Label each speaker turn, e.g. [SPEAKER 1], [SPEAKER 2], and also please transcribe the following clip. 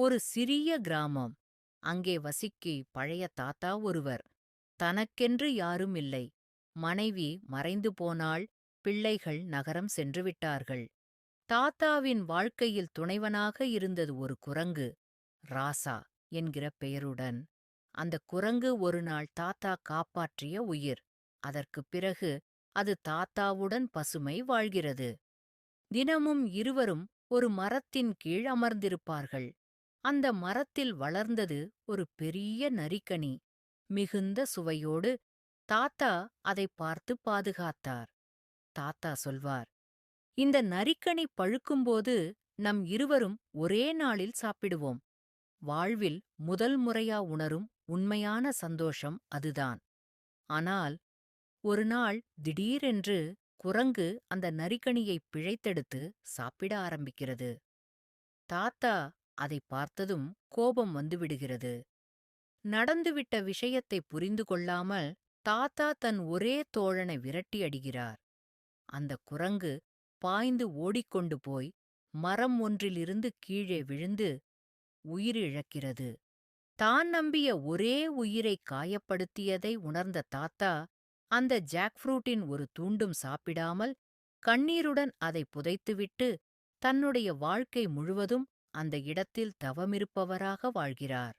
[SPEAKER 1] ஒரு சிறிய கிராமம். அங்கே வசிக்கி பழைய தாத்தா ஒருவர். தனக்கென்று யாரும் இல்லை. மனைவி மறைந்து போனாள். பிள்ளைகள் நகரம் சென்று விட்டார்கள். தாத்தாவின் வாழ்க்கையில் துணைவனாக இருந்தது ஒரு குரங்கு. ராசா என்கிற பெயருடன். அந்த குரங்கு ஒரு நாள் தாத்தா காப்பாற்றிய உயிர். அதற்குப் பிறகு அது தாத்தாவுடன் பசுமை வாழ்கிறது. தினமும் இருவரும் ஒரு மரத்தின் கீழ் அமர்ந்திருப்பார்கள். அந்த மரத்தில் வளர்ந்தது ஒரு பெரிய நரிக்கனி. மிகுந்த சுவையோடு தாத்தா அதை பார்த்து பாதுகாத்தார். தாத்தா சொல்வார் இந்த நரிக்கனி பழுக்கும்போது நம் இருவரும் ஒரே நாளில் சாப்பிடுவோம். வாழ்வில் முதல் முறையா உணரும் உண்மையான சந்தோஷம் அதுதான். ஆனால் ஒரு நாள் திடீரென்று குரங்கு அந்த நரிக்கனியைப் பிழைத்தெடுத்து சாப்பிட ஆரம்பிக்கிறது. தாத்தா அதை பார்த்ததும் கோபம் வந்துவிடுகிறது. நடந்துவிட்ட விஷயத்தை புரிந்து கொள்ளாமல் தாத்தா தன் ஒரே தோழனை விரட்டி அடிகிறார் அந்த குரங்கு பாய்ந்து ஓடிக்கொண்டு போய் மரம் ஒன்றிலிருந்து கீழே விழுந்து உயிரிழக்கிறது. தான் நம்பிய ஒரே உயிரை காயப்படுத்தியதை உணர்ந்த தாத்தா அந்த ஜாக்ஃப்ரூட்டின் ஒரு தூண்டும் சாப்பிடாமல் கண்ணீருடன் அதை புதைத்துவிட்டு தன்னுடைய வாழ்க்கை முழுவதும் அந்த இடத்தில் தவமிருப்பவராக வாழ்கிறார்.